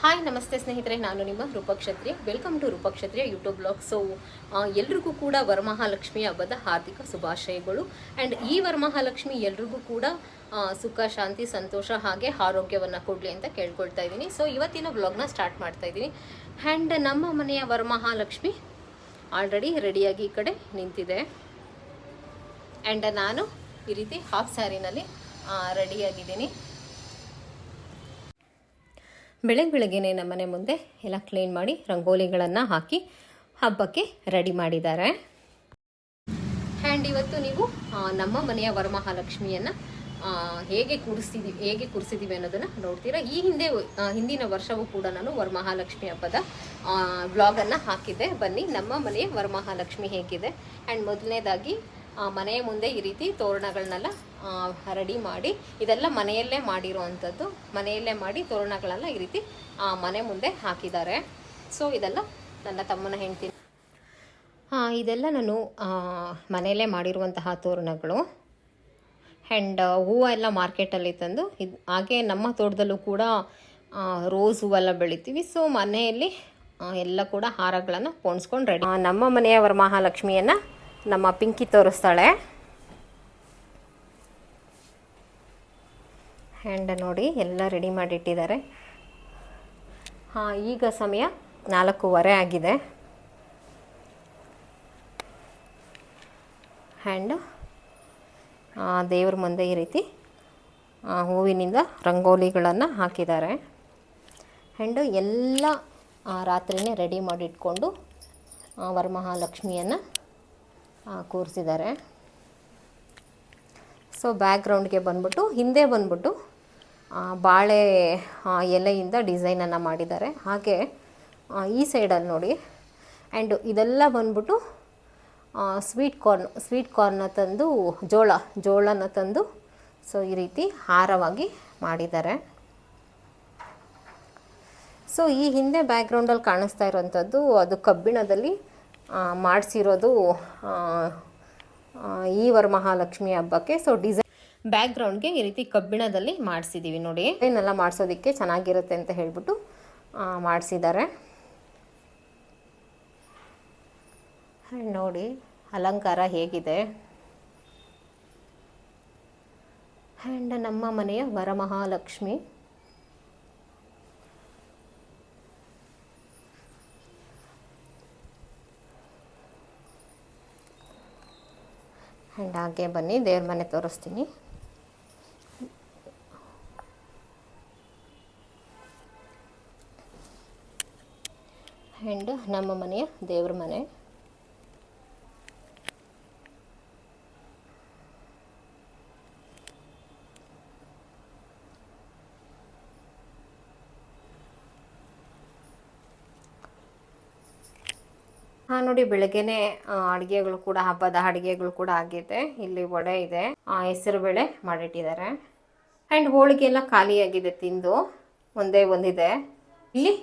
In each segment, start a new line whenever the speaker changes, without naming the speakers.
Hi ನಮಸ್ತೆ ಸ್ನೇಹಿತರೆ, ನಾನು ನಿಮ್ಮ Roopakshatriya welcome to Roopakshatriya YouTube blog so ಎಲ್ರಿಗೂ ಕೂಡ ವರಮಹಾಲಕ್ಷ್ಮಿ ಹಬ್ಬದ ಹಾರ್ದಿಕ ಶುಭಾಶಯಗಳು. ಆ್ಯಂಡ್ ಈ ವರಮಹಾಲಕ್ಷ್ಮಿ ಎಲ್ರಿಗೂ ಕೂಡ ಸುಖ, ಶಾಂತಿ, ಸಂತೋಷ ಹಾಗೆ ಆರೋಗ್ಯವನ್ನು ಕೊಡಲಿ ಅಂತ ಕೇಳ್ಕೊಳ್ತಾ ಇದ್ದೀನಿ. ಸೊ ಇವತ್ತಿನ ಬ್ಲಾಗ್ನ ಸ್ಟಾರ್ಟ್ ಮಾಡ್ತಾ ಇದ್ದೀನಿ. ಆ್ಯಂಡ್ ನಮ್ಮ ಮನೆಯ ವರಮಹಾಲಕ್ಷ್ಮಿ ಆಲ್ರೆಡಿ ರೆಡಿಯಾಗಿ ಈ ಕಡೆ ನಿಂತಿದೆ. ಆ್ಯಂಡ್ ನಾನು ಈ ರೀತಿ ಹಾಫ್ ಸ್ಯಾರಿನಲ್ಲಿ ರೆಡಿಯಾಗಿದ್ದೀನಿ ಬೆಳಗ್ಗೆ ಬೆಳಗ್ಗೆನೆ ನಮ್ಮನೆ ಮುಂದೆ ಎಲ್ಲ ಕ್ಲೀನ್ ಮಾಡಿ ರಂಗೋಲಿಗಳನ್ನು ಹಾಕಿ ಹಬ್ಬಕ್ಕೆ ರೆಡಿ ಮಾಡಿದ್ದಾರೆ. ಆ್ಯಂಡ್ ಇವತ್ತು ನೀವು ನಮ್ಮ ಮನೆಯ ವರಮಹಾಲಕ್ಷ್ಮಿಯನ್ನು ಹೇಗೆ ಕೂರಿಸ್ತಿದ್ದೀವಿ ಹೇಗೆ ಕೂರಿಸಿದ್ದೀವಿ ಅನ್ನೋದನ್ನು ನೋಡ್ತೀರಾ? ಈ ಹಿಂದೆ ಹಿಂದಿನ ವರ್ಷವೂ ಕೂಡ ನಾನು ವರಮಹಾಲಕ್ಷ್ಮಿ ಹಬ್ಬದ ಬ್ಲಾಗನ್ನು ಹಾಕಿದ್ದೆ. ಬನ್ನಿ, ನಮ್ಮ ಮನೆಯ ವರಮಹಾಲಕ್ಷ್ಮಿ ಹೇಗಿದೆ? ಆ್ಯಂಡ್ ಮೊದಲನೇದಾಗಿ ಮನೆಯ ಮುಂದೆ ಈ ರೀತಿ ತೋರಣಗಳನ್ನೆಲ್ಲ ರೆಡಿ ಮಾಡಿ ಇದೆಲ್ಲ ಮನೆಯಲ್ಲೇ ಮಾಡಿರುವಂಥದ್ದು. ಮನೆಯಲ್ಲೇ ಮಾಡಿ ತೋರಣಗಳೆಲ್ಲ ಈ ರೀತಿ ಆ, ಮನೆ ಮುಂದೆ ಹಾಕಿದ್ದಾರೆ. ಸೊ ಇದೆಲ್ಲ ನನ್ನ ತಮ್ಮನ ಹೆಂಡ್ತಿ ಇದೆಲ್ಲ ನಾನು ಮನೆಯಲ್ಲೇ ಮಾಡಿರುವಂತಹ ತೋರಣಗಳು. ಆ್ಯಂಡ್ ಹೂವು ಎಲ್ಲ ಮಾರ್ಕೆಟಲ್ಲಿ ತಂದು ಇದು ಹಾಗೆ ನಮ್ಮ ತೋಟದಲ್ಲೂ ಕೂಡ ಆ, ರೋಸ್ ಹೂವೆಲ್ಲ ಬೆಳಿತೀವಿ. ಸೊ ಮನೆಯಲ್ಲಿ ಎಲ್ಲ ಕೂಡ ಹಾರಗಳನ್ನು ಪೋಣಿಸ್ಕೊಂಡು ರೆಡಿ ನಮ್ಮ ಮನೆಯ ವರಮಹಾಲಕ್ಷ್ಮಿಯನ್ನು ನಮ್ಮ ಪಿಂಕಿ ತೋರಿಸ್ತಾಳೆ. ಹ್ಯಾಂಡ್ ನೋಡಿ ಎಲ್ಲ ರೆಡಿ ಮಾಡಿಟ್ಟಿದ್ದಾರೆ. ಹಾಂ, ಈಗ ಸಮಯ ನಾಲ್ಕೂವರೆ ಆಗಿದೆ. ಹ್ಯಾಂಡ್ ದೇವ್ರ ಮುಂದೆ ಈ ರೀತಿ ಹೂವಿನಿಂದ ರಂಗೋಲಿಗಳನ್ನು ಹಾಕಿದ್ದಾರೆ. ಆ್ಯಂಡ್ ಎಲ್ಲ ರಾತ್ರಿನೇ ರೆಡಿ ಮಾಡಿಟ್ಕೊಂಡು ವರಮಹಾಲಕ್ಷ್ಮಿಯನ್ನು ಕೂರಿಸಿದ್ದಾರೆ. ಸೊ ಬ್ಯಾಕ್ಗ್ರೌಂಡ್ಗೆ ಬಂದ್ಬಿಟ್ಟು, ಹಿಂದೆ ಬಂದ್ಬಿಟ್ಟು ಬಾಳೆ ಎಲೆಯಿಂದ ಡಿಸೈನನ್ನು ಮಾಡಿದ್ದಾರೆ. ಹಾಗೆ ಈ ಸೈಡಲ್ಲಿ ನೋಡಿ. ಆ್ಯಂಡ್ ಇದೆಲ್ಲ ಬಂದ್ಬಿಟ್ಟು ಸ್ವೀಟ್ ಕಾರ್ನ್ ಸ್ವೀಟ್ ಕಾರ್ನ ತಂದು, ಜೋಳ, ಜೋಳನ ತಂದು ಸೊ ಈ ರೀತಿ ಹಾರವಾಗಿ ಮಾಡಿದ್ದಾರೆ. ಸೊ ಈ ಹಿಂದೆ ಬ್ಯಾಕ್ಗ್ರೌಂಡಲ್ಲಿ ಕಾಣಿಸ್ತಾ ಇರೋವಂಥದ್ದು, ಅದು ಕಬ್ಬಿಣದಲ್ಲಿ ಮಾಡಿಸಿರೋದು ಈ ವರಮಹಾಲಕ್ಷ್ಮಿ ಹಬ್ಬಕ್ಕೆ. ಸೊ ಡಿಸೈನ್ ಬ್ಯಾಕ್ಗ್ರೌಂಡ್ಗೆ ಈ ರೀತಿ ಕಬ್ಬಿಣದಲ್ಲಿ ಮಾಡಿಸಿದ್ದೀವಿ ನೋಡಿ. ಏನೆಲ್ಲ ಮಾಡಿಸೋದಕ್ಕೆ ಚೆನ್ನಾಗಿರುತ್ತೆ ಅಂತ ಹೇಳ್ಬಿಟ್ಟು ಮಾಡಿಸಿದ್ದಾರೆ. ನೋಡಿ, ಅಲಂಕಾರ ಹೇಗಿದೆ. ಆ್ಯಂಡ್ ನಮ್ಮ ಮನೆಯ ವರಮಹಾಲಕ್ಷ್ಮಿ. ಆ್ಯಂಡ್ ಹಾಗೆ ಬನ್ನಿ ದೇವ್ರ ಮನೆ ತೋರಿಸ್ತೀನಿ. ಆ್ಯಂಡ್ ನಮ್ಮ ಮನೆಯ ದೇವ್ರ ಮನೆ. ಹಾಂ, ನೋಡಿ, ಬೆಳಗ್ಗೆನೆ ಅಡುಗೆಗಳು ಕೂಡ, ಹಬ್ಬದ ಅಡುಗೆಗಳು ಕೂಡ ಆಗಿದೆ. ಇಲ್ಲಿ ವಡೆ ಇದೆ. ಹೆಸರು ಬೇಳೆ ಮಾಡಿಟ್ಟಿದ್ದಾರೆ. ಆ್ಯಂಡ್ ಹೋಳಿಗೆ ಎಲ್ಲ ಖಾಲಿಯಾಗಿದೆ ತಿಂದು. ಒಂದೇ ಒಂದಿದೆ. ಇಲ್ಲಿ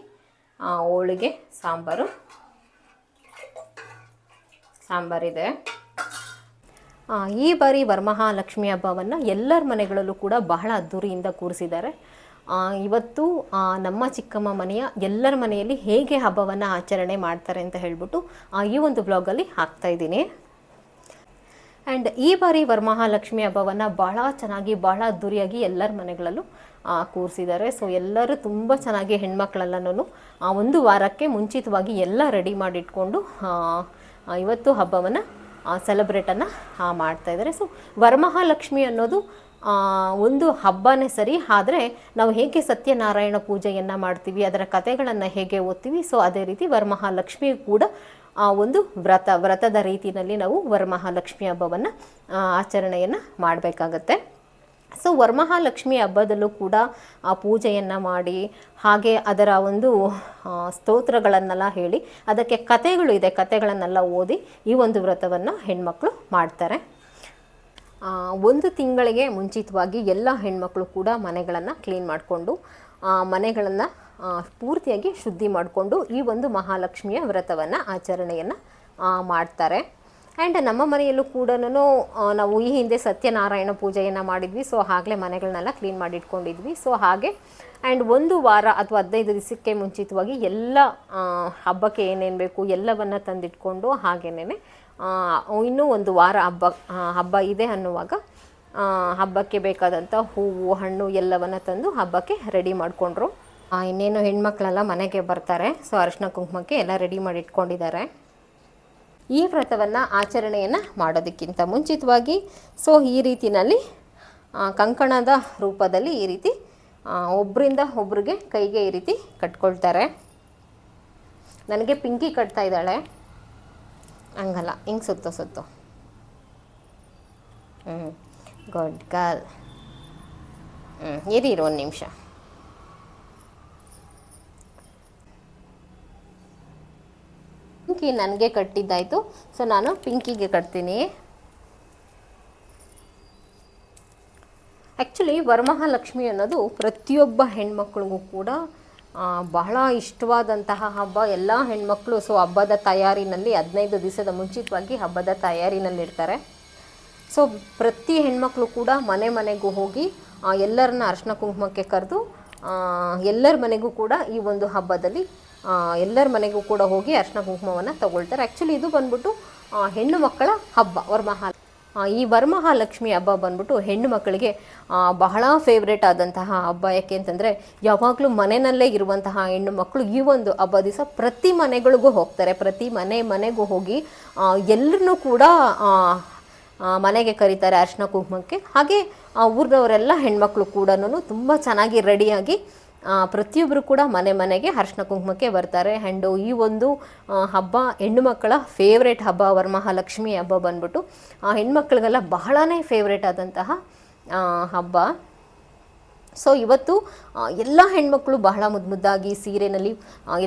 ಹೋಳಿಗೆ, ಸಾಂಬಾರು. ಸಾಂಬಾರಿದೆ. ಈ ಬಾರಿ ವರಮಹಾಲಕ್ಷ್ಮಿ ಹಬ್ಬವನ್ನು ಎಲ್ಲರ ಮನೆಗಳಲ್ಲೂ ಕೂಡ ಬಹಳ ಅದ್ದೂರಿಯಿಂದ ಕೂರಿಸಿದ್ದಾರೆ. ಇವತ್ತು ನಮ್ಮ ಚಿಕ್ಕಮ್ಮ ಮನೆಯ ಎಲ್ಲರ ಮನೆಯಲ್ಲಿ ಹೇಗೆ ಹಬ್ಬವನ್ನು ಆಚರಣೆ ಮಾಡ್ತಾರೆ ಅಂತ ಹೇಳ್ಬಿಟ್ಟು ಈ ಒಂದು ಬ್ಲಾಗಲ್ಲಿ ಹಾಕ್ತಾ ಇದ್ದೀನಿ. ಆ್ಯಂಡ್ ಈ ಬಾರಿ ವರಮಹಾಲಕ್ಷ್ಮಿ ಹಬ್ಬವನ್ನು ಭಾಳ ಚೆನ್ನಾಗಿ ಭಾಳ ಅದ್ದೂರಿಯಾಗಿ ಎಲ್ಲರ ಮನೆಗಳಲ್ಲೂ ಕೂರಿಸಿದ್ದಾರೆ. ಸೊ ಎಲ್ಲರೂ ತುಂಬ ಚೆನ್ನಾಗಿ ಹೆಣ್ಮಕ್ಳೆಲ್ಲನೂ ಆ, ಒಂದು ವಾರಕ್ಕೆ ಮುಂಚಿತವಾಗಿ ಎಲ್ಲ ರೆಡಿ ಮಾಡಿಟ್ಕೊಂಡು ಇವತ್ತು ಹಬ್ಬವನ್ನು ಸೆಲೆಬ್ರೇಟನ್ನು ಮಾಡ್ತಾ ಇದ್ದಾರೆ. ಸೊ ವರಮಹಾಲಕ್ಷ್ಮಿ ಅನ್ನೋದು ಒಂದು ಹಬ್ಬನೇ ಸರಿ, ಆದರೆ ನಾವು ಹೇಗೆ ಸತ್ಯನಾರಾಯಣ ಪೂಜೆಯನ್ನು ಮಾಡ್ತೀವಿ, ಅದರ ಕಥೆಗಳನ್ನು ಹೇಗೆ ಓದ್ತೀವಿ ಸೊ ಅದೇ ರೀತಿ ವರಮಹಾಲಕ್ಷ್ಮಿ ಕೂಡ, ಆ, ಒಂದು ವ್ರತ, ವ್ರತದ ರೀತಿಯಲ್ಲಿ ನಾವು ವರಮಹಾಲಕ್ಷ್ಮಿ ಹಬ್ಬವನ್ನು ಆಚರಣೆಯನ್ನು ಮಾಡಬೇಕಾಗತ್ತೆ. ಸೊ ವರಮಹಾಲಕ್ಷ್ಮಿ ಹಬ್ಬದಲ್ಲೂ ಕೂಡ, ಆ, ಪೂಜೆಯನ್ನು ಮಾಡಿ, ಹಾಗೆ ಅದರ ಒಂದು ಸ್ತೋತ್ರಗಳನ್ನೆಲ್ಲ ಹೇಳಿ, ಅದಕ್ಕೆ ಕಥೆಗಳು ಇದೆ, ಕಥೆಗಳನ್ನೆಲ್ಲ ಓದಿ ಈ ಒಂದು ವ್ರತವನ್ನು ಹೆಣ್ಮಕ್ಳು ಮಾಡ್ತಾರೆ. ಒಂದು ತಿಂಗಳಿಗೆ ಮುಂಚಿತವಾಗಿ ಎಲ್ಲ ಹೆಣ್ಮಕ್ಳು ಕೂಡ ಮನೆಗಳನ್ನು ಕ್ಲೀನ್ ಮಾಡಿಕೊಂಡು ಮನೆಗಳನ್ನು ಪೂರ್ತಿಯಾಗಿ ಶುದ್ಧಿ ಮಾಡಿಕೊಂಡು ಈ ಒಂದು ಮಹಾಲಕ್ಷ್ಮಿಯ ವ್ರತವನ್ನು, ಆಚರಣೆಯನ್ನು ಮಾಡ್ತಾರೆ. ಆ್ಯಂಡ್ ನಮ್ಮ ಮನೆಯಲ್ಲೂ ಕೂಡ ನಾವು ಈ ಹಿಂದೆ ಸತ್ಯನಾರಾಯಣ ಪೂಜೆಯನ್ನು ಮಾಡಿದ್ವಿ. ಸೊ ಆಗಲೇ ಮನೆಗಳನ್ನೆಲ್ಲ ಕ್ಲೀನ್ ಮಾಡಿ ಇಟ್ಕೊಂಡಿದ್ವಿ. ಸೊ ಹಾಗೆ ಆ್ಯಂಡ್ ಒಂದು ವಾರ ಅಥವಾ ಹದಿನೈದು ದಿವಸಕ್ಕೆ ಮುಂಚಿತವಾಗಿ ಎಲ್ಲ ಹಬ್ಬಕ್ಕೆ ಏನೇನು ಬೇಕು ಎಲ್ಲವನ್ನು ತಂದಿಟ್ಕೊಂಡು ಹಾಗೇನೇ ಇನ್ನೂ ಒಂದು ವಾರ ಹಬ್ಬ ಹಬ್ಬ ಇದೆ ಅನ್ನುವಾಗ ಹಬ್ಬಕ್ಕೆ ಬೇಕಾದಂಥ ಹೂವು, ಹಣ್ಣು ಎಲ್ಲವನ್ನು ತಂದು ಹಬ್ಬಕ್ಕೆ ರೆಡಿ ಮಾಡಿಕೊಂಡ್ರು. ಇನ್ನೇನು ಹೆಣ್ಮಕ್ಳೆಲ್ಲ ಮನೆಗೆ ಬರ್ತಾರೆ, ಸೊ ಅರಿಶಿನ ಕುಂಕುಮಕ್ಕೆ ಎಲ್ಲ ರೆಡಿ ಮಾಡಿ ಇಟ್ಕೊಂಡಿದ್ದಾರೆ. ಈ ವ್ರತವನ್ನು ಆಚರಣೆಯನ್ನು ಮಾಡೋದಕ್ಕಿಂತ ಮುಂಚಿತವಾಗಿ, ಸೊ ಈ ರೀತಿಯಲ್ಲಿ ಕಂಕಣದ ರೂಪದಲ್ಲಿ ಈ ರೀತಿ ಆ, ಒಬ್ರಿಂದ ಒಬ್ರಿಗೆ ಕೈಗೆ ಈ ರೀತಿ ಕಟ್ಕೊಳ್ತಾರೆ. ನನಗೆ ಪಿಂಕಿ ಕಟ್ತಾ ಇದ್ದಾಳೆ. ಹಂಗಲ್ಲ ಹಿಂಗೆ ಸುತ್ತೋ ಸುತ್ತೋ. ಹ್ಞೂ ಗೊಡ್ ಗರ್ಲ್ ಹ್ಞೂ ಇರು ಒಂದು ನಿಮಿಷ. ಪಿಂಕಿ ನನಗೆ ಕಟ್ಟಿದ್ದಾಯಿತು ಸೊ ನಾನು ಪಿಂಕಿಗೆ ಕಟ್ತೀನಿ. ಆ್ಯಕ್ಚುಲಿ ವರಮಹಾಲಕ್ಷ್ಮಿ ಅನ್ನೋದು ಪ್ರತಿಯೊಬ್ಬ ಹೆಣ್ಮಕ್ಳಿಗೂ ಕೂಡ ಬಹಳ ಇಷ್ಟವಾದಂತಹ ಹಬ್ಬ. ಎಲ್ಲ ಹೆಣ್ಮಕ್ಳು ಸೊ ಹಬ್ಬದ ತಯಾರಿನಲ್ಲಿ ಹದಿನೈದು ದಿವಸದ ಮುಂಚಿತವಾಗಿ ಹಬ್ಬದ ತಯಾರಿನಲ್ಲಿರ್ತಾರೆ ಸೊ ಪ್ರತಿ ಹೆಣ್ಮಕ್ಳು ಕೂಡ ಮನೆ ಮನೆಗೂ ಹೋಗಿ ಎಲ್ಲರನ್ನ ಅರ್ಶಿನ ಕುಂಕುಮಕ್ಕೆ ಕರೆದು ಎಲ್ಲರ ಮನೆಗೂ ಕೂಡ ಈ ಒಂದು ಹಬ್ಬದಲ್ಲಿ ಎಲ್ಲರ ಮನೆಗೂ ಕೂಡ ಹೋಗಿ ಅರ್ಶಿನ ಕುಂಕುಮವನ್ನು ತಗೊಳ್ತಾರೆ. ಆ್ಯಕ್ಚುಲಿ ಇದು ಬಂದ್ಬಿಟ್ಟು ಹೆಣ್ಣು ಮಕ್ಕಳ ಹಬ್ಬ ವರಮಹಾಲ ಆ, ಈ ವರಮಹಾಲಕ್ಷ್ಮಿ ಹಬ್ಬ ಬಂದ್ಬಿಟ್ಟು ಹೆಣ್ಣು ಮಕ್ಕಳಿಗೆ ಬಹಳ ಫೇವ್ರೇಟ್ ಆದಂತಹ ಹಬ್ಬ. ಯಾಕೆ ಅಂತಂದರೆ, ಯಾವಾಗಲೂ ಮನೆಯಲ್ಲೇ ಇರುವಂತಹ ಹೆಣ್ಣು ಮಕ್ಕಳು ಈ ಒಂದು ಹಬ್ಬ ದಿವಸ ಪ್ರತಿ ಮನೆಗಳಿಗೂ ಹೋಗ್ತಾರೆ. ಪ್ರತಿ ಮನೆ ಮನೆಗೂ ಹೋಗಿ ಎಲ್ಲರನ್ನೂ ಕೂಡ ಮನೆಗೆ ಕರೀತಾರೆ ಅರ್ಶಿನ ಕುಂಕುಮಕ್ಕೆ. ಹಾಗೆ, ಆ, ಊರಿನವರೆಲ್ಲ ಹೆಣ್ಮಕ್ಳು ಕೂಡ ತುಂಬ ಚೆನ್ನಾಗಿ ರೆಡಿಯಾಗಿ ಪ್ರತಿಯೊಬ್ಬರು ಕೂಡ ಮನೆ ಮನೆಗೆ ಅರ್ಶಿನ ಕುಂಕುಮಕ್ಕೆ ಬರ್ತಾರೆ. ಆ್ಯಂಡ್ ಈ ಒಂದು ಹಬ್ಬ ಹೆಣ್ಣು ಮಕ್ಕಳ ಫೇವ್ರೇಟ್ ಹಬ್ಬ, ವರಮಹಾಲಕ್ಷ್ಮಿ ಹಬ್ಬ ಬಂದ್ಬಿಟ್ಟು, ಆ, ಹೆಣ್ಮಕ್ಳಿಗೆಲ್ಲ ಬಹಳನೇ ಫೇವ್ರೇಟ್ ಆದಂತಹ ಹಬ್ಬ. ಸೊ ಇವತ್ತು ಎಲ್ಲ ಹೆಣ್ಮಕ್ಳು ಬಹಳ ಮುದ್ದು ಮುದ್ದಾಗಿ ಸೀರೆನಲ್ಲಿ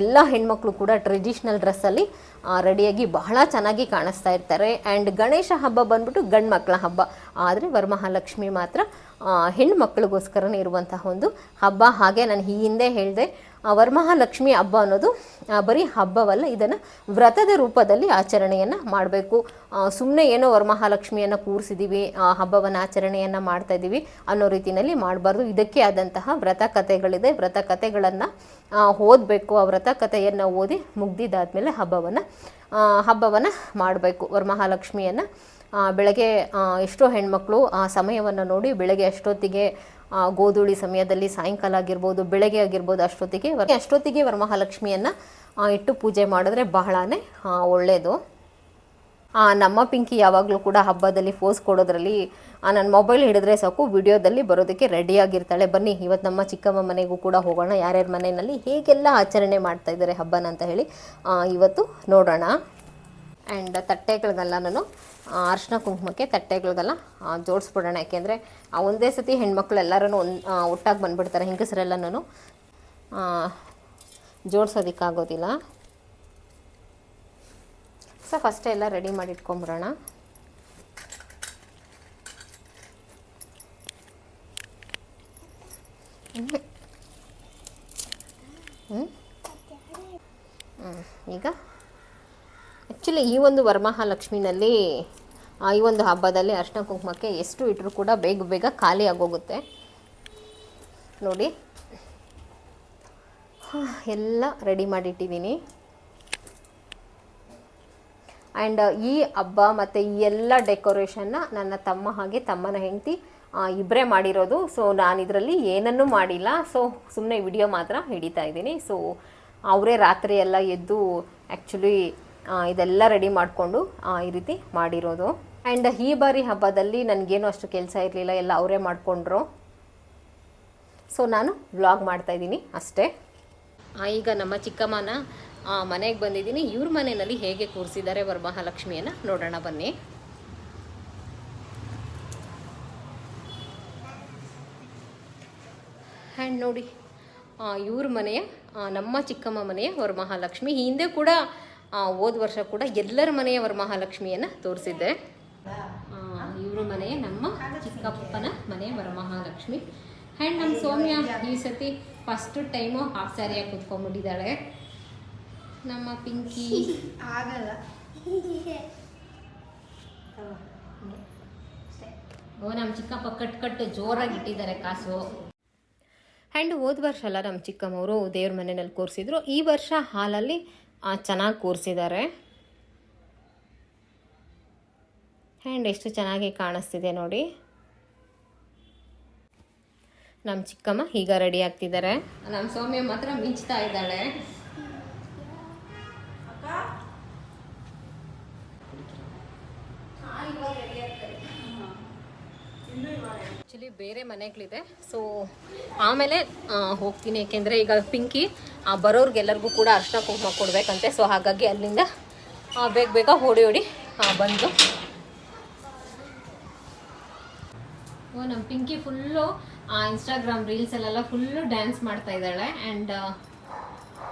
ಎಲ್ಲ ಹೆಣ್ಮಕ್ಳು ಕೂಡ ಟ್ರೆಡಿಷ್ನಲ್ ಡ್ರೆಸ್ಸಲ್ಲಿ ರೆಡಿಯಾಗಿ ಬಹಳ ಚೆನ್ನಾಗಿ ಕಾಣಿಸ್ತಾ ಇರ್ತಾರೆ. ಆ್ಯಂಡ್ ಗಣೇಶ ಹಬ್ಬ ಬಂದ್ಬಿಟ್ಟು ಗಂಡು ಮಕ್ಕಳ ಹಬ್ಬ. ಆದರೆ ವರಮಹಾಲಕ್ಷ್ಮಿ ಮಾತ್ರ ಹೆಣ್ಮಕ್ಳಿಗೋಸ್ಕರನೇ ಇರುವಂತಹ ಒಂದು ಹಬ್ಬ. ಹಾಗೆ ನಾನು ಈ ಹಿಂದೆ ಹೇಳಿದೆ ವರಮಹಾಲಕ್ಷ್ಮಿ ಹಬ್ಬ ಅನ್ನೋದು ಬರೀ ಹಬ್ಬವಲ್ಲ, ಇದನ್ನು ವ್ರತದ ರೂಪದಲ್ಲಿ ಆಚರಣೆಯನ್ನು ಮಾಡಬೇಕು. ಸುಮ್ಮನೆ ಏನೋ ವರಮಹಾಲಕ್ಷ್ಮಿಯನ್ನು ಕೂರಿಸಿದ್ದೀವಿ ಹಬ್ಬವನ್ನು ಆಚರಣೆಯನ್ನು ಮಾಡ್ತಾ ಇದ್ದೀವಿ ಅನ್ನೋ ರೀತಿಯಲ್ಲಿ ಮಾಡಬಾರ್ದು. ಇದಕ್ಕೆ ಆದಂತಹ ವ್ರತ ಕಥೆಗಳಿದೆ. ವ್ರತ ಕಥೆಗಳನ್ನು ಓದಬೇಕು. ಆ ವ್ರತ ಕಥೆಯನ್ನು ಓದಿ ಮುಗ್ದಿದ್ದಾದಮೇಲೆ ಹಬ್ಬವನ್ನು ಹಬ್ಬವನ್ನು ಮಾಡಬೇಕು. ವರಮಹಾಲಕ್ಷ್ಮಿಯನ್ನು ಬೆಳಗ್ಗೆ ಎಷ್ಟೋ ಹೆಣ್ಮಕ್ಳು ಆ ಸಮಯವನ್ನು ನೋಡಿ ಬೆಳಗ್ಗೆ ಅಷ್ಟೊತ್ತಿಗೆ ಗೋಧೂಳಿ ಸಮಯದಲ್ಲಿ ಸಾಯಂಕಾಲ ಆಗಿರ್ಬೋದು, ಬೆಳಗ್ಗೆ ಆಗಿರ್ಬೋದು ಅಷ್ಟೊತ್ತಿಗೆ ವರ- ಅಷ್ಟೊತ್ತಿಗೆ ವರಮಹಾಲಕ್ಷ್ಮಿಯನ್ನು ಇಟ್ಟು ಪೂಜೆ ಮಾಡಿದ್ರೆ ಬಹಳನೇ ಒಳ್ಳೆಯದು ನಮ್ಮ ಪಿಂಕಿ ಯಾವಾಗಲೂ ಕೂಡ ಹಬ್ಬದಲ್ಲಿ ಫೋಸ್ ಕೊಡೋದ್ರಲ್ಲಿ ನನ್ನ ಮೊಬೈಲ್ ಹಿಡಿದ್ರೆ ಸಾಕು, ವಿಡಿಯೋದಲ್ಲಿ ಬರೋದಕ್ಕೆ ರೆಡಿಯಾಗಿರ್ತಾಳೆ ಬನ್ನಿ ಇವತ್ತು ನಮ್ಮ ಚಿಕ್ಕಮ್ಮ ಮನೆಗೂ ಕೂಡ ಹೋಗೋಣ. ಯಾರ್ಯಾರ ಮನೆಯಲ್ಲಿ ಹೇಗೆಲ್ಲ ಆಚರಣೆ ಮಾಡ್ತಾ ಇದ್ದಾರೆ ಹಬ್ಬನ ಅಂತ ಹೇಳಿ ಇವತ್ತು ನೋಡೋಣ. ಆ್ಯಂಡ್ ತಟ್ಟೆಗಳಿಗೆಲ್ಲ ನಾನು ಅರ್ಶಿನ ಕುಂಕುಮಕ್ಕೆ ತಟ್ಟೆಗಳಿಗೆಲ್ಲ ಜೋಡಿಸ್ಬಿಡೋಣ. ಯಾಕೆಂದರೆ ಒಂದೇ ಸತಿ ಹೆಣ್ಮಕ್ಳು ಎಲ್ಲರೂ ಒಂದು ಒಟ್ಟಾಗಿ ಬಂದುಬಿಡ್ತಾರೆ ಹೆಂಗಸರೆಲ್ಲನೂ ಜೋಡಿಸೋದಕ್ಕಾಗೋದಿಲ್ಲ. ಸೊ ಫಸ್ಟ್ ಎಲ್ಲ ರೆಡಿ ಮಾಡಿ ಇಟ್ಕೊಂಬಿಡೋಣ ಈಗ ಆ್ಯಕ್ಚುಲಿ ಈ ಒಂದು ವರಮಹಾಲಕ್ಷ್ಮಿನಲ್ಲಿ ಈ ಒಂದು ಹಬ್ಬದಲ್ಲಿ ಅರ್ಶಿನ ಕುಂಕುಮಕ್ಕೆ ಎಷ್ಟು ಇಟ್ಟರೂ ಕೂಡ ಬೇಗ ಬೇಗ ಖಾಲಿ ಆಗೋಗುತ್ತೆ. ನೋಡಿ. ಎಲ್ಲ ರೆಡಿ ಮಾಡಿಟ್ಟಿದ್ದೀನಿ. ಆ್ಯಂಡ್ ಈ ಹಬ್ಬ ಮತ್ತು ಈ ಎಲ್ಲ ಡೆಕೋರೇಷನ್ನ ನನ್ನ ತಮ್ಮ ಹಾಗೆ ತಮ್ಮನ ಹೆಂಡತಿ ಇಬ್ಬರೇ ಮಾಡಿರೋದು. ಸೊ ನಾನು ಇದರಲ್ಲಿ ಏನನ್ನೂ ಮಾಡಿಲ್ಲ. ಸೊ ಸುಮ್ಮನೆ ವಿಡಿಯೋ ಮಾತ್ರ ಹಿಡಿತಾ ಇದ್ದೀನಿ. ಸೊ ಅವರೇ ರಾತ್ರಿ ಎಲ್ಲ ಎದ್ದು ಆ್ಯಕ್ಚುಲಿ ಇದೆಲ್ಲ ರೆಡಿ ಮಾಡಿಕೊಂಡು ಈ ರೀತಿ ಮಾಡಿರೋದು. ಆ್ಯಂಡ್ ಈ ಬಾರಿ ಹಬ್ಬದಲ್ಲಿ ನನಗೇನು ಅಷ್ಟು ಕೆಲಸ ಇರಲಿಲ್ಲ, ಎಲ್ಲ ಅವರೇ ಮಾಡಿಕೊಂಡ್ರು. ಸೊ ನಾನು ವ್ಲಾಗ್ ಮಾಡ್ತಾ ಇದ್ದೀನಿ ಅಷ್ಟೇ. ಈಗ ನಮ್ಮ ಚಿಕ್ಕಮ್ಮನ ಮನೆಗೆ ಬಂದಿದ್ದೀನಿ. ಇವ್ರ ಮನೆಯಲ್ಲಿ ಹೇಗೆ ಕೂರಿಸಿದ್ದಾರೆ ವರಮಹಾಲಕ್ಷ್ಮಿಯನ್ನು ನೋಡೋಣ ಬನ್ನಿ. ಆ್ಯಂಡ್ ನೋಡಿ ಇವ್ರ ಮನೆಯ ನಮ್ಮ ಚಿಕ್ಕಮ್ಮ ಮನೆಯ ವರಮಹಾಲಕ್ಷ್ಮಿ. ಹಿಂದೆ ಕೂಡ ಹೋದ ವರ್ಷ ಕೂಡ ಎಲ್ಲರ ಮನೆಯ ವರಮಹಾಲಕ್ಷ್ಮಿಯನ್ನು ತೋರಿಸಿದ್ದೆ. ಇವರ ಮನೆಯ ನಮ್ಮ ಚಿಕ್ಕಪ್ಪನ ಮನೆಯ ವರಮಹಾಲಕ್ಷ್ಮಿ ಆ್ಯಂಡ್ ನಮ್ಮ ಸೌಮ್ಯ ಈ ಸತಿ ಫಸ್ಟ್ ಟೈಮು ಹಾಫ್ ಸ್ಯಾರಿಯಾಗಿ ಓ ನಮ್ಮ ಚಿಕ್ಕಪ್ಪ ಕಟ್ ಕಟ್ಟು ಜೋರಾಗಿ ಇಟ್ಟಿದ್ದಾರೆ ಕಾಸು. ಆ್ಯಂಡ್ ಹೋದ ವರ್ಷ ಅಲ್ಲ ನಮ್ಮ ಚಿಕ್ಕಮ್ಮವರು ದೇವ್ರ ಮನೆಯಲ್ಲಿ ಕೂರಿಸಿದ್ರು. ಈ ವರ್ಷ ಹಾಲಲ್ಲಿ ಚೆನ್ನಾಗಿ ಕೂರಿಸಿದ್ದಾರೆ. ಆ್ಯಂಡ್ ಎಷ್ಟು ಚೆನ್ನಾಗಿ ಕಾಣಿಸ್ತಿದೆ ನೋಡಿ. ನಮ್ಮ ಚಿಕ್ಕಮ್ಮ ಈಗ ರೆಡಿ ಆಗ್ತಿದ್ದಾರೆ. ನಮ್ಮ ಸೌಮ್ಯ ಮಾತ್ರ ಮಿಂಚ್ತಾ ಇದ್ದಾಳೆ. ಆ್ಯಕ್ಚುಲಿ ಬೇರೆ ಮನೆಗಳಿದೆ. ಸೊ ಆಮೇಲೆ ಹೋಗ್ತೀನಿ. ಏಕೆಂದರೆ ಈಗ ಪಿಂಕಿ ಬರೋರ್ಗೆಲ್ಲರಿಗೂ ಕೂಡ ಅರ್ಶನ ಕುಂಕುಮ ಕೊಡಬೇಕಂತೆ. ಸೊ ಹಾಗಾಗಿ ಅಲ್ಲಿಂದ ಬೇಗ ಬೇಗ ಓಡಿ ಓಡಿ ಬಂದು. ಓ ನಮ್ಮ ಪಿಂಕಿ ಫುಲ್ಲು ಇನ್ಸ್ಟಾಗ್ರಾಮ್ ರೀಲ್ಸಲ್ಲೆಲ್ಲ ಫುಲ್ಲು ಡ್ಯಾನ್ಸ್ ಮಾಡ್ತಾ ಇದ್ದಾಳೆ. ಆ್ಯಂಡ್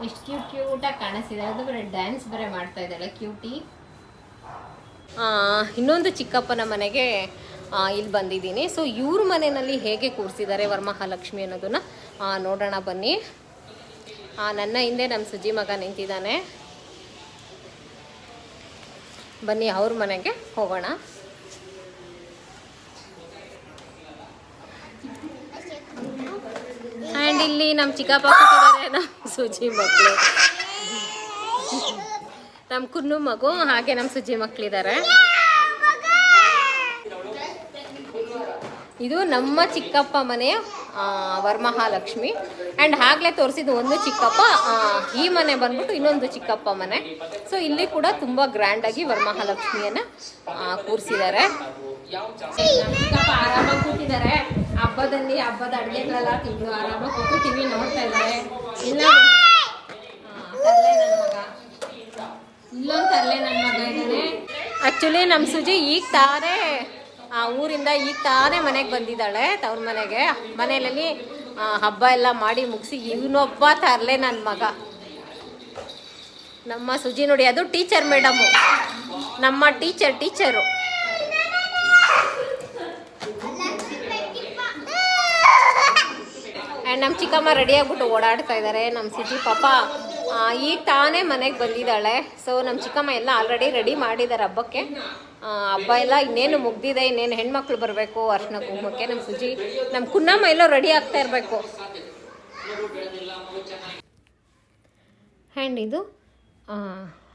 ಎಷ್ಟು ಕ್ಯೂಟ್ ಕ್ಯೂಟಾಗಿ ಕಾಣಿಸ್ತಿದೆ. ಅದು ಬರೀ ಡ್ಯಾನ್ಸ್ ಬರೀ ಮಾಡ್ತಾ ಇದ್ದಾಳೆ. ಕ್ಯೂಟಿ ಇನ್ನೊಂದು ಚಿಕ್ಕಪ್ಪನ ಮನೆಗೆ ಇಲ್ಲಿ ಬಂದಿದ್ದೀನಿ. ಸೊ ಇವ್ರ ಮನೆಯಲ್ಲಿ ಹೇಗೆ ಕೂರಿಸಿದ್ದಾರೆ ವರಮಹಾಲಕ್ಷ್ಮಿ ಅನ್ನೋದನ್ನ ನೋಡೋಣ ಬನ್ನಿ. ನನ್ನ ಹಿಂದೆ ನಮ್ಮ ಸುಜಿ ಮಗ ನಿಂತಿದ್ದಾನೆ. ಬನ್ನಿ, ಅವ್ರ ಮನೆಗೆ ಹೋಗೋಣ. ಆ್ಯಂಡ್ ಇಲ್ಲಿ ನಮ್ಮ ಚಿಕ್ಕಪ್ಪ ಕೂತಿದ್ದಾರೆ ನಮ್ಮ ಸುಜಿ ಮಕ್ಕಳು ನಮ್ಮ ಕುನ್ನು ಮಗು, ಹಾಗೆ ನಮ್ಮ ಸುಜಿ ಮಕ್ಕಳಿದ್ದಾರೆ ಇದು ನಮ್ಮ ಚಿಕ್ಕಪ್ಪ ಮನೆಯ ವರ್ಮಹಾಲಕ್ಷ್ಮಿ. ಆ್ಯಂಡ್ ಆಗಲೇ ತೋರಿಸಿದ್ದು ಒಂದು ಚಿಕ್ಕಪ್ಪ ಈ ಮನೆ ಬಂದ್ಬಿಟ್ಟು ಇನ್ನೊಂದು ಚಿಕ್ಕಪ್ಪ ಮನೆ. ಸೊ ಇಲ್ಲಿ ಕೂಡ ತುಂಬ ಗ್ರ್ಯಾಂಡಾಗಿ ವರಮಹಾಲಕ್ಷ್ಮಿಯನ್ನು ಕೂರಿಸಿದ್ದಾರೆ. ಚಿಕ್ಕಪ್ಪ ಆರಾಮಾಗಿ ಕೂತಿದ್ದಾರೆ. ಹಬ್ಬದಲ್ಲಿ ಹಬ್ಬದ ಅಡುಗೆಗಳೆಲ್ಲ ತಿಂದು ಆರಾಮಾಗಿ ಕೂತು ಟಿವಿ ನೋಡ್ತಾ ಇದ್ದಾರೆ. ಇಲ್ಲ ತರ್ಲೆ ನನ್ನ ಮಗ. ಇಲ್ಲೊಂದು ತರಲೆ ನನ್ನ ಮಗ ಇದ್ದಾನೆ. ಆ್ಯಕ್ಚುಲಿ ನಮ್ಮ ಸುಜಿ ಈಗ ತಾನೇ ಆ ಊರಿಂದ ಈಗ ತಾನೇ ಮನೆಗೆ ಬಂದಿದ್ದಾಳೆ ತವ್ರ ಮನೆಗೆ. ಮನೆಯಲ್ಲಿ ಹಬ್ಬ ಎಲ್ಲ ಮಾಡಿ ಮುಗಿಸಿ ಇವನೊಬ್ಬ ತರಲೆ ನನ್ನ ಮಗ. ನಮ್ಮ ಸುಜಿ ನೋಡಿ, ಅದು ಟೀಚರ್ ಮೇಡಮು. ನಮ್ಮ ಟೀಚರ್ ಟೀಚರು. ಆ್ಯಂಡ್ ನಮ್ಮ ಚಿಕ್ಕಮ್ಮ ರೆಡಿ ಆಗ್ಬಿಟ್ಟು ಓಡಾಡ್ತಾ ಇದ್ದಾರೆ ನಮ್ಮ ಸಿಟಿ ಪಾಪ ಈಗ ತಾನೇ ಮನೆಗೆ ಬಂದಿದ್ದಾಳೆ. ಸೊ ನಮ್ಮ ಚಿಕ್ಕಮ್ಮ ಎಲ್ಲ ಆಲ್ರೆಡಿ ರೆಡಿ ಮಾಡಿದ್ದಾರೆ ಹಬ್ಬಕ್ಕೆ. ಹಬ್ಬ ಎಲ್ಲ ಇನ್ನೇನು ಮುಗ್ದಿದೆ, ಇನ್ನೇನು ಹೆಣ್ಮಕ್ಳು ಬರಬೇಕು, ಅರ್ಶನ ಕುಂಕುಮಕ್ಕೆ ನಮ್ಮ ಸುಜಿ ನಮ್ಮ ಕುನ್ನಮ್ಮ ಎಲ್ಲೋ ರೆಡಿ ಆಗ್ತಾ ಇರಬೇಕು. ಆ್ಯಂಡ್ ಇದು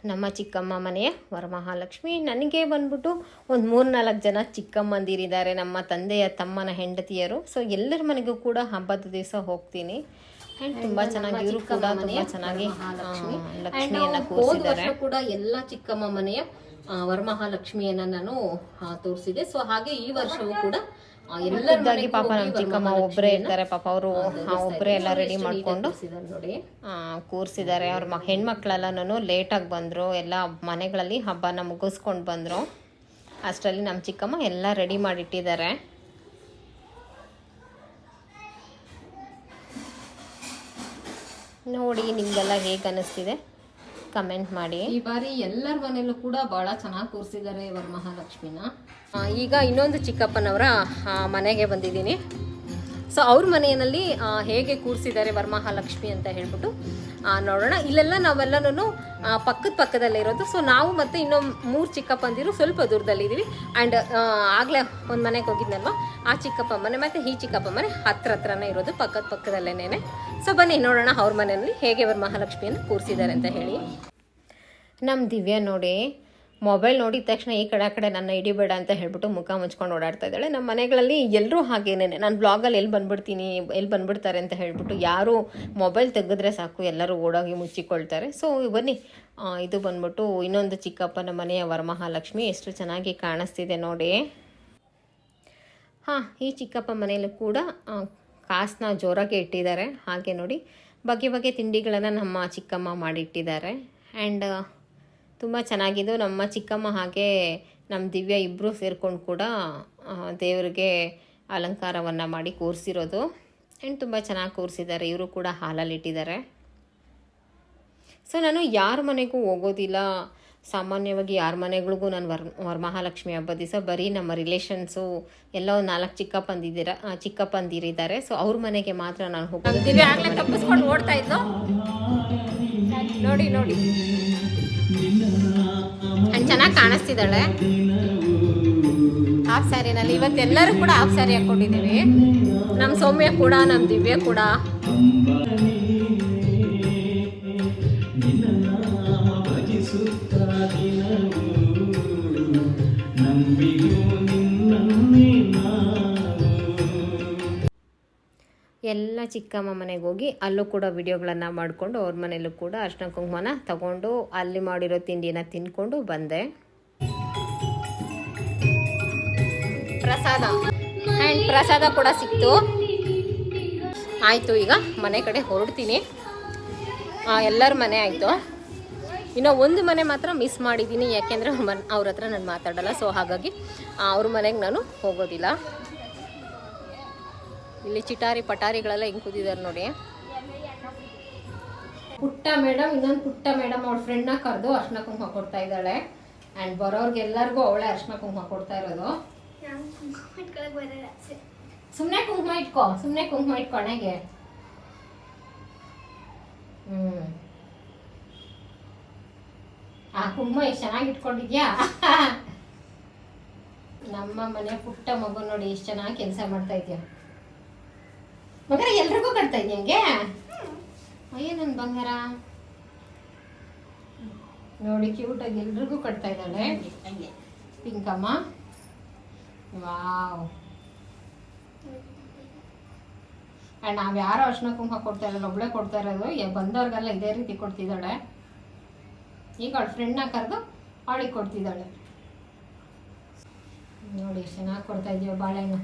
ನಮ್ಮ ಚಿಕ್ಕಮ್ಮ ಮನೆಯ ವರಮಹಾಲಕ್ಷ್ಮಿ. ನನಗೆ ಬಂದ್ಬಿಟ್ಟು ಒಂದು ಮೂರು ನಾಲ್ಕು ಜನ ಚಿಕ್ಕಮ್ಮಂದಿರಿದ್ದಾರೆ, ನಮ್ಮ ತಂದೆಯ ತಮ್ಮನ ಹೆಂಡತಿಯರು. ಸೊ ಎಲ್ಲರ ಮನೆಗೂ ಕೂಡ ಹಬ್ಬದ ದಿವಸ ಹೋಗ್ತೀನಿ. ತುಂಬ ಚೆನ್ನಾಗಿ ಇವರು ಕೂಡ ತುಂಬಾ ಚೆನ್ನಾಗಿ ಲಕ್ಷ್ಮಿಯನ್ನ ಕೂರಿಸಿದ್ದಾರೆ. ಕೂಡ ಎಲ್ಲ ಚಿಕ್ಕಮ್ಮ ಮನೆಯ ವರಮಹಾಲಕ್ಷ್ಮಿಯನ್ನ ನಾನು ತೋರಿಸಿದೆ ಸೊ ಹಾಗೆ ಈ ವರ್ಷವೂ ಕೂಡ ಎಲ್ಲರಿಗಾಗಿ ಪಾಪ ನಮ್ಮ ಚಿಕ್ಕಮ್ಮ ಒಬ್ಬರೇ ಇರ್ತಾರೆ. ಪಾಪ ಅವರು ಒಬ್ಬರೇ ಎಲ್ಲ ರೆಡಿ ಮಾಡ್ಕೊಂಡು ನೋಡಿ. ಕೂರಿಸಿದ್ದಾರೆ. ಅವ್ರ ಮ ಹೆಣ್ಮಕ್ಳೆಲ್ಲನೂ ಲೇಟಾಗಿ ಬಂದರು. ಎಲ್ಲ ಮನೆಗಳಲ್ಲಿ ಹಬ್ಬನ ಮುಗಿಸ್ಕೊಂಡು ಬಂದರು. ಅಷ್ಟರಲ್ಲಿ ನಮ್ಮ ಚಿಕ್ಕಮ್ಮ ಎಲ್ಲ ರೆಡಿ ಮಾಡಿಟ್ಟಿದ್ದಾರೆ. ನೋಡಿ ನಿಮಗೆಲ್ಲ ಹೇಗೆ ಅನ್ನಿಸ್ತಿದೆ ಕಮೆಂಟ್ ಮಾಡಿ. ಈ ಬಾರಿ ಎಲ್ಲರ ಮನೆಯಲ್ಲೂ ಕೂಡ ಬಹಳ ಚೆನ್ನಾಗಿ ಕೂರಿಸಿದ್ದಾರೆ ವರಮಹಾಲಕ್ಷ್ಮಿನ ಮಹಾಲಕ್ಷ್ಮಿನ. ಈಗ ಇನ್ನೊಂದು ಚಿಕ್ಕಪ್ಪನವರ ಮನೆಗೆ ಬಂದಿದ್ದೀನಿ. ಸೊ ಅವ್ರ ಮನೆಯಲ್ಲಿ ಹೇಗೆ ಕೂರಿಸಿದ್ದಾರೆ ವರಮಹಾಲಕ್ಷ್ಮಿ ಅಂತ ಹೇಳ್ಬಿಟ್ಟು ನೋಡೋಣ. ಇಲ್ಲೆಲ್ಲ ನಾವೆಲ್ಲನೂ ಪಕ್ಕದ ಪಕ್ಕದಲ್ಲೇ ಇರೋದು. ಸೊ ನಾವು ಮತ್ತೆ ಇನ್ನೊಂದು ಮೂರು ಚಿಕ್ಕಪ್ಪಂದಿರು ಸ್ವಲ್ಪ ದೂರದಲ್ಲಿದ್ದೀವಿ. ಆ್ಯಂಡ್ ಆಗಲೇ ಒಂದು ಮನೆಗೆ ಹೋಗಿದ್ನಲ್ವ? ಆ ಚಿಕ್ಕಪ್ಪ ಮನೆ ಮತ್ತು ಈ ಚಿಕ್ಕಪ್ಪ ಮನೆ ಹತ್ರ ಹತ್ರನೇ ಇರೋದು, ಪಕ್ಕದ ಪಕ್ಕದಲ್ಲೇನೆ ಸೊ ಬನ್ನಿ, ನೋಡೋಣ ಅವ್ರ ಮನೆಯಲ್ಲಿ ಹೇಗೆ ವರಮಹಾಲಕ್ಷ್ಮಿಯನ್ನು ಕೂರಿಸಿದ್ದಾರೆ ಅಂತ ಹೇಳಿ. ನಮ್ಮ ದಿವ್ಯಾ ನೋಡಿ. ಮೊಬೈಲ್ ನೋಡಿದ ತಕ್ಷಣ ಈ ಕಡೆ, ಆ ಕಡೆ ನನ್ನ ಹಿಡಿಬೇಡ ಅಂತ ಹೇಳ್ಬಿಟ್ಟು ಮುಖ ಮುಚ್ಕೊಂಡು ಓಡಾಡ್ತಾ ಇದ್ದಾಳೆ. ನಮ್ಮ ಮನೆಗಳಲ್ಲಿ ಎಲ್ಲರೂ ಹಾಗೇನೆ. ನಾನು ಬ್ಲಾಗಲ್ಲಿ ಎಲ್ಲಿ ಬಂದ್ಬಿಡ್ತೀನಿ ಎಲ್ಲಿ ಬಂದ್ಬಿಡ್ತಾರೆ ಅಂತ ಹೇಳ್ಬಿಟ್ಟು ಯಾರು ಮೊಬೈಲ್ ತೆಗೆದ್ರೆ ಸಾಕು, ಎಲ್ಲರೂ ಓಡೋಗಿ ಮುಚ್ಚಿಕೊಳ್ತಾರೆ. ಸೊ ಬನ್ನಿ. ಇದು ಬಂದ್ಬಿಟ್ಟು ಇನ್ನೊಂದು ಚಿಕ್ಕಪ್ಪನ ಮನೆಯ ವರಮಹಾಲಕ್ಷ್ಮಿ ಎಷ್ಟು ಚೆನ್ನಾಗಿ ಕಾಣಿಸ್ತಿದೆ ನೋಡಿ. ಹಾಂ, ಈ ಚಿಕ್ಕಪ್ಪ ಮನೆಯಲ್ಲೂ ಕೂಡ ಕಾಸನ್ನ ಜೋರಾಗಿ ಇಟ್ಟಿದ್ದಾರೆ. ಹಾಗೆ ನೋಡಿ, ಬಗೆ ಬಗೆ ತಿಂಡಿಗಳನ್ನು ನಮ್ಮ ಚಿಕ್ಕಮ್ಮ ಮಾಡಿಟ್ಟಿದ್ದಾರೆ. ಆ್ಯಂಡ್ ತುಂಬ ಚೆನ್ನಾಗಿದ್ದು. ನಮ್ಮ ಚಿಕ್ಕಮ್ಮ ಹಾಗೆ ನಮ್ಮ ದಿವ್ಯ ಇಬ್ಬರು ಸೇರ್ಕೊಂಡು ಕೂಡ ದೇವರಿಗೆ ಅಲಂಕಾರವನ್ನು ಮಾಡಿ ಕೂರಿಸಿರೋದು. ಆ್ಯಂಡ್ ತುಂಬ ಚೆನ್ನಾಗಿ ಕೂರಿಸಿದ್ದಾರೆ. ಇವರು ಕೂಡ ಹಾಲಲ್ಲಿ ಇಟ್ಟಿದ್ದಾರೆ ಸೊ, ನಾನು ಯಾರ ಮನೆಗೂ ಹೋಗೋದಿಲ್ಲ. ಸಾಮಾನ್ಯವಾಗಿ ಯಾರ ಮನೆಗಳಿಗೂ ನಾನು ವರ್, ವರಮಹಾಲಕ್ಷ್ಮಿ ಹಬ್ಬದ ದಿವಸ ಬರೀ ನಮ್ಮ ರಿಲೇಷನ್ಸು ಎಲ್ಲ ಒಂದು ನಾಲ್ಕು ಚಿಕ್ಕಪ್ಪಂದಿದ್ದೀರ ಚಿಕ್ಕಪ್ಪಂದಿರಿದ್ದಾರೆ ಸೊ, ಅವ್ರ ಮನೆಗೆ ಮಾತ್ರ ನಾನು ಹೋಗ್ತೀನಿ ನೋಡಿ ನೋಡಿ. ಚೆನ್ನಾಗಿ ಕಾಣಿಸ್ತಿದ್ದಾಳೆ. ಹಾಫ್ ಸ್ಯಾರಿನಲ್ಲಿ ಇವತ್ತೆಲ್ಲರೂ ಕೂಡ ಹಾಫ್ ಸ್ಯಾರಿ ಹಾಕ್ಕೊಂಡಿದ್ದೀವಿ ನಮ್ಮ ಸೌಮ್ಯ ಕೂಡ ನಮ್ಮ ದಿವ್ಯ ಕೂಡ. ಎಲ್ಲ ಚಿಕ್ಕಮ್ಮ ಮನೆಗೆ ಹೋಗಿ ಅಲ್ಲೂ ಕೂಡ ವಿಡಿಯೋಗಳನ್ನು ಮಾಡಿಕೊಂಡು ಅವ್ರ ಮನೆಯಲ್ಲೂ ಕೂಡ ಅರ್ಶನ ಕುಂಕುಮನ ತಗೊಂಡು ಅಲ್ಲಿ ಮಾಡಿರೋ ತಿಂಡಿನ ತಿನ್ಕೊಂಡು ಬಂದೆ. ಪ್ರಸಾದ. ಆ್ಯಂಡ್ ಪ್ರಸಾದ ಕೂಡ ಸಿಕ್ತು. ಆಯಿತು, ಈಗ ಮನೆ ಕಡೆ ಹೊರಡ್ತೀನಿ. ಎಲ್ಲರ ಮನೆ ಆಯಿತು. ಇನ್ನು ಒಂದು ಮನೆ ಮಾತ್ರ ಮಿಸ್ ಮಾಡಿದ್ದೀನಿ, ಯಾಕೆಂದರೆ ಅವ್ರ ಮನೆ ಅವ್ರ ಹತ್ರ ನಾನು ಮಾತಾಡಲ್ಲ ಸೊ ಹಾಗಾಗಿ ಅವ್ರ ಮನೆಗೆ ನಾನು ಹೋಗೋದಿಲ್ಲ. ಇಲ್ಲಿ ಚಿಟಾರಿ ಪಟಾರಿಗಳೆಲ್ಲ ಹಿಂಗ್ ಕೂತಿದ್ದಾರೆ ನೋಡಿ. ಪುಟ್ಟ ಮೇಡಮ್ ಇನ್ನೊಂದು ಪುಟ್ಟ ಮೇಡಮ್ ಅವ್ರ ಫ್ರೆಂಡ್ನ ಕರೆದು ಅರ್ಶನ ಕುಂಕುಮ ಕೊಡ್ತಾ ಇದ್ದಾಳೆ. ಆ್ಯಂಡ್ ಬರೋರ್ಗೆಲ್ಲರಿಗೂ ಅವಳೇ ಅರ್ಶನ ಕುಂಕುಮ ಕೊಡ್ತಾ ಇರೋದು. ಸುಮ್ಮನೆ ಕುಂಕುಮ ಇಟ್ಕೋ ಸುಮ್ಮನೆ ಕುಂಕುಮ ಇಟ್ಕೊಣೆಗೆ ಹ್ಮ್. ಆ ಕುಂಕುಮ ಎಷ್ಟು ಚೆನ್ನಾಗಿ ಇಟ್ಕೊಂಡಿದ್ಯಾ? ನಮ್ಮ ಮನೆ ಪುಟ್ಟ ಮಗು ನೋಡಿ ಎಷ್ಟು ಚೆನ್ನಾಗಿ ಕೆಲಸ ಮಾಡ್ತಾ ಇದೆಯಾ? ಮಗರ ಎಲ್ರಿಗೂ ಕಟ್ತಾ ಇದೆ ಹಂಗೆ? ಅಯ್ಯೋ ನನ್ನ ಬಂಗಾರ. ನೋಡಿ ಕ್ಯೂಟಾಗಿ ಎಲ್ರಿಗೂ ಕಟ್ತಾ ಇದ್ದಾಳೆ. ಪಿಂಕಮ್ಮ. ವಾವ್. ಆ್ಯಂಡ್ ನಾವು ಯಾರು ಅರ್ಶನ ಕುಂಕುಮ ಕೊಡ್ತಾ ಇರಲ್ಲ ಒಬ್ಳೆ ಕೊಡ್ತಾ ಇರೋದು. ಬಂದವ್ರಿಗೆಲ್ಲ ಇದೇ ರೀತಿ ಕೊಡ್ತಿದ್ದಾಳೆ. ಈಗ ಅವಳ ಫ್ರೆಂಡ್ನ ಕರೆದು ಅವಳಿಗೆ ಕೊಡ್ತಿದ್ದಾಳೆ. ನೋಡಿ ಎಷ್ಟು ಚೆನ್ನಾಗಿ ಕೊಡ್ತಾ ಇದೀವ ಬಾಳೆಹಣ್ಣು.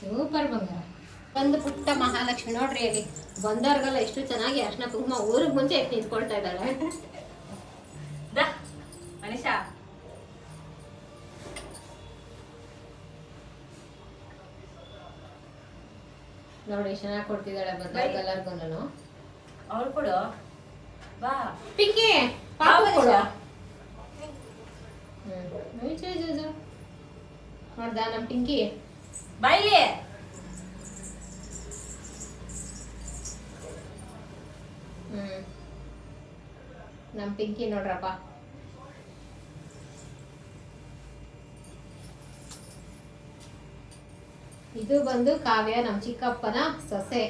ಸೂಪರ್ ಬಂಗಾರ. ಒಂದು ಪುಟ್ಟ ಮಹಾಲಕ್ಷ್ಮಿ ನೋಡ್ರಿ ಅಲ್ಲಿ. ಬಂದವ್ರಿಗೆಲ್ಲ ಎಷ್ಟು ಚೆನ್ನಾಗಿ ಅರ್ಶನ ಕುಂಕುಮ ಊರಿಗೆ ಮುಂಚೆ ಎಷ್ಟು ನಿಂತ್ಕೊಳ್ತಾ ಇದ್ದಾಳೆ.
ಮನುಷ್ಯ
ನೋಡಿ ಚೆನ್ನಾಗಿ ಕೊಡ್ತಿದ್ದಾಳೆ ಬಂದವ್ರಿಗೆಲ್ಲರಿಗೂ ನಾನು
ಅವ್ರು ಕೊಡು. ಬಾ.
ಪಿಂಕಿ ಪಾಪ ಕೊಡು. ಜೋ. ನೋಡ್ದಾ ನಮ್ಮ ಪಿಂಕಿ?
ಬೈಲಿ.
ನಮ್ ಪಿಂಕಿ ನೋಡ್ರಪ್ಪ. ಇದು ಬಂದು ಕಾವ್ಯ ನಮ್ಮ ಚಿಕ್ಕಪ್ಪನ ಸೊಸೆ.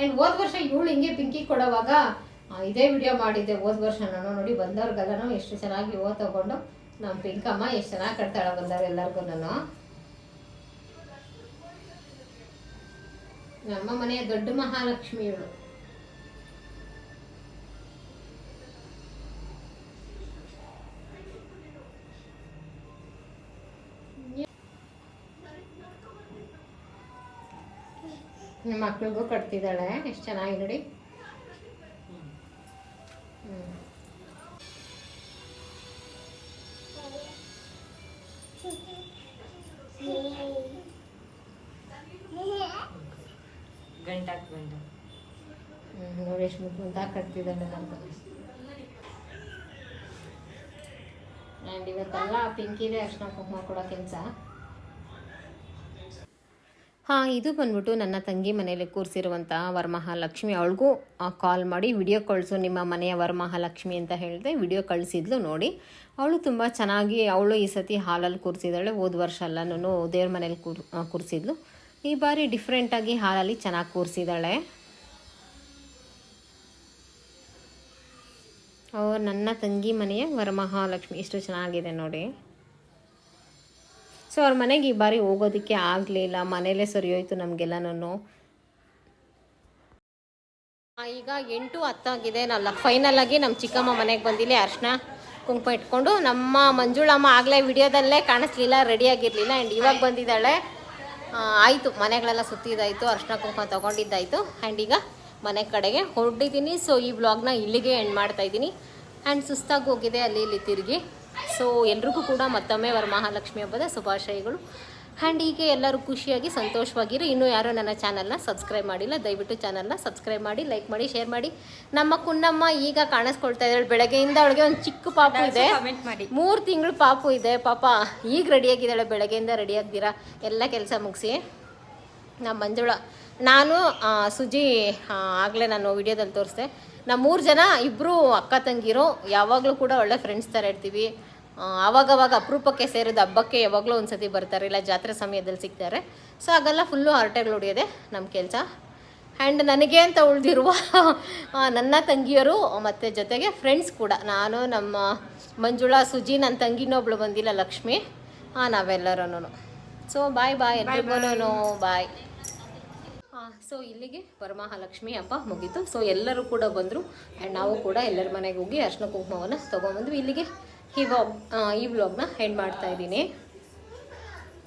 ಅಂಡ್ ಹೋದ್ ವರ್ಷ ಇವಳು ಹಿಂಗೆ ಪಿಂಕಿ ಕೊಡೋವಾಗ ಇದೇ ವಿಡಿಯೋ ಮಾಡಿದ್ದೆ ಹೋದ್ ವರ್ಷ ನಾನು. ನೋಡಿ, ಬಂದವ್ರಿಗೆಲ್ಲನೂ ಎಷ್ಟು ಚೆನ್ನಾಗಿ ಹೂವು ತಗೊಂಡು ನಮ್ಮ ಪಿಂಕಮ್ಮ ಎಷ್ಟು ಚೆನ್ನಾಗಿ ಕಟ್ತಾಳ ಬಂದವ್ರು ಎಲ್ಲರಿಗೂ ನಮ್ಮ ಮನೆಯ ದೊಡ್ಡ ಮಹಾಲಕ್ಷ್ಮಿಯಳು ನಿಮ್ಮ ಮಕ್ಳಿಗೂ ಕಟ್ತಿದ್ದಾಳೆ ಎಷ್ಟು ಚೆನ್ನಾಗಿ ನೋಡಿ. ಕಟ್ತಿದ್ದಾಳೆ ನಮ್ದು ಆ್ಯಂಡ್ ಇವತ್ತೆಲ್ಲ ಪಿಂಕಿದೆ ಅರ್ಶಿನ ಕುಂಕುಮ ಕೊಡೋ ಕೆಲಸ. ಹಾಂ, ಇದು ಬಂದ್ಬಿಟ್ಟು ನನ್ನ ತಂಗಿ ಮನೆಯಲ್ಲಿ ಕೂರಿಸಿರುವಂಥ ವರಮಹಾಲಕ್ಷ್ಮಿ. ಅವಳಿಗೂ ಕಾಲ್ ಮಾಡಿ ವಿಡಿಯೋ ಕಳಿಸು, ನಿಮ್ಮ ಮನೆಯ ವರಮಹಾಲಕ್ಷ್ಮಿ ಅಂತ ಹೇಳಿದೆ ವಿಡಿಯೋ ಕಳಿಸಿದ್ಲು ನೋಡಿ. ಅವಳು ತುಂಬ ಚೆನ್ನಾಗಿ, ಅವಳು ಈ ಸತಿ ಹಾಲಲ್ಲಿ ಕೂರಿಸಿದ್ದಾಳೆ. ಹೋದ ವರ್ಷ ಎಲ್ಲನೂ ದೇವ್ರ ಮನೇಲಿ ಕೂರ್ ಈ ಬಾರಿ ಡಿಫ್ರೆಂಟಾಗಿ ಹಾಲಲ್ಲಿ ಚೆನ್ನಾಗಿ ಕೂರಿಸಿದ್ದಾಳೆ. ಅವ್ರು ನನ್ನ ತಂಗಿ ಮನೆಯ ವರಮಹಾಲಕ್ಷ್ಮಿ. ಇಷ್ಟು ಚೆನ್ನಾಗಿದೆ ನೋಡಿ. ಸೊ ಅವ್ರ ಮನೆಗೆ ಈ ಬಾರಿ ಹೋಗೋದಕ್ಕೆ ಆಗಲಿಲ್ಲ ಮನೇಲೇ ಸರಿ ಹೋಯ್ತು ನಮಗೆಲ್ಲನೂ ಈಗ ಎಂಟು ಹತ್ತಾಗಿದೆ. ನಲ್ಲ ಫೈನಲ್ ಆಗಿ ನಮ್ಮ ಚಿಕ್ಕಮ್ಮ ಮನೆಗೆ ಬಂದಿಲ್ಲ. ಅರ್ಶನ ಕುಂಕುಮ ಇಟ್ಕೊಂಡು ನಮ್ಮ ಮಂಜುಳಮ್ಮ ಆಗಲೇ ವಿಡಿಯೋದಲ್ಲೇ ಕಾಣಿಸ್ಲಿಲ್ಲ ರೆಡಿಯಾಗಿರಲಿಲ್ಲ ಆ್ಯಂಡ್ ಇವಾಗ ಬಂದಿದ್ದಾಳೆ. ಆಯಿತು. ಮನೆಗಳೆಲ್ಲ ಸುತ್ತಿದ್ದಾಯಿತು. ಅರ್ಶನ ಕುಂಕುಮ ತೊಗೊಂಡಿದ್ದಾಯಿತು. ಆ್ಯಂಡ್ ಈಗ ಮನೆ ಕಡೆಗೆ ಹೊರಟಿದ್ದೀನಿ. ಸೊ ಈ ವ್ಲಾಗ್ನ ಇಲ್ಲಿಗೆ ಎಂಡ್ ಮಾಡ್ತಾ ಇದ್ದೀನಿ. ಆ್ಯಂಡ್ ಸುಸ್ತಾಗಿ ಹೋಗಿದೆ ಅಲ್ಲಿ ಇಲ್ಲಿ ತಿರುಗಿ. ಸೊ ಎಲ್ರಿಗೂ ಕೂಡ ಮತ್ತೊಮ್ಮೆ ವರಮಹಾಲಕ್ಷ್ಮಿ ಹಬ್ಬದ ಶುಭಾಶಯಗಳು. ಆ್ಯಂಡ್ ಹೀಗೆ ಎಲ್ಲರೂ ಖುಷಿಯಾಗಿ ಸಂತೋಷವಾಗಿರಿ. ಇನ್ನೂ ಯಾರೂ ನನ್ನ ಚಾನಲ್ನ ಸಬ್ಸ್ಕ್ರೈಬ್ ಮಾಡಿಲ್ಲ ದಯವಿಟ್ಟು ಚಾನಲ್ನ ಸಬ್ಸ್ಕ್ರೈಬ್ ಮಾಡಿ ಲೈಕ್ ಮಾಡಿ ಶೇರ್ ಮಾಡಿ. ನಮ್ಮ ಕುನ್ನಮ್ಮ ಈಗ ಕಾಣಿಸ್ಕೊಳ್ತಾ ಇದ್ದಾಳೆ. ಬೆಳಗ್ಗೆಯಿಂದ ಅವಳಿಗೆ ಒಂದು ಚಿಕ್ಕ ಪಾಪು ಇದೆ.
ಕಮೆಂಟ್ ಮಾಡಿ.
ಮೂರು ತಿಂಗಳು ಪಾಪು ಇದೆ. ಪಾಪ ಈಗ ರೆಡಿಯಾಗಿದ್ದಾಳೆ ಬೆಳಗ್ಗೆಯಿಂದ ರೆಡಿ ಆಗ್ದಿರಾ? ಎಲ್ಲ ಕೆಲಸ ಮುಗಿಸಿ. ನಮ್ಮ ಮಂಜುಳ ನಾನು ಸುಜಿ ಆಗಲೇ ನಾನು ವಿಡಿಯೋದಲ್ಲಿ ತೋರಿಸ್ದೆ. ನಮ್ಮ ಮೂರು ಜನ ಇಬ್ಬರು ಅಕ್ಕ ತಂಗಿರು, ಯಾವಾಗಲೂ ಕೂಡ ಒಳ್ಳೆ ಫ್ರೆಂಡ್ಸ್ ಥರ ಇರ್ತೀವಿ. ಆವಾಗವಾಗ ಅಪರೂಪಕ್ಕೆ ಸೇರಿದ ಹಬ್ಬಕ್ಕೆ ಯಾವಾಗಲೂ ಒಂದು ಸತಿ ಬರ್ತಾರೆ, ಇಲ್ಲ ಜಾತ್ರೆ ಸಮಯದಲ್ಲಿ ಸಿಗ್ತಾರೆ. ಸೊ ಹಾಗೆಲ್ಲ ಫುಲ್ಲು ಹರಟೆಗಳು ಹೊಡೆಯೋದೆ ನಮ್ಮ ಕೆಲಸ. ಆ್ಯಂಡ್ ನನಗೆ ಅಂತ ಉಳಿದಿರುವ ನನ್ನ ತಂಗಿಯರು ಮತ್ತು ಜೊತೆಗೆ ಫ್ರೆಂಡ್ಸ್ ಕೂಡ. ನಾನು, ನಮ್ಮ ಮಂಜುಳಾ, ಸುಜಿ ನನ್ನ ತಂಗಿನೊಬ್ಳು ಬಂದಿಲ್ಲ ಲಕ್ಷ್ಮಿ. ಹಾಂ ನಾವೆಲ್ಲರೂ ಸೊ ಬಾಯ್ ಬಾಯ್ ಎಲ್ರಿಗೂ ಬಾಯ್ ಸೊ ಇಲ್ಲಿಗೆ ವರಮಹಾಲಕ್ಷ್ಮಿ ಹಬ್ಬ ಮುಗೀತು. ಸೊ ಎಲ್ಲರೂ ಕೂಡ ಬಂದರು. ಆ್ಯಂಡ್ ನಾವು ಕೂಡ ಎಲ್ಲರ ಮನೆಗೆ ಹೋಗಿ ಅರ್ಶಿನ ಕುಂಕುಮವನ್ನು ತೊಗೊಂಬಂದ್ವಿ ಇಲ್ಲಿಗೆ ಈ ವ್ಲಾಗ್ ಈ ವ್ಲಾಗ್ನ ಎಂಡ್ ಮಾಡ್ತಾ ಇದ್ದೀನಿ.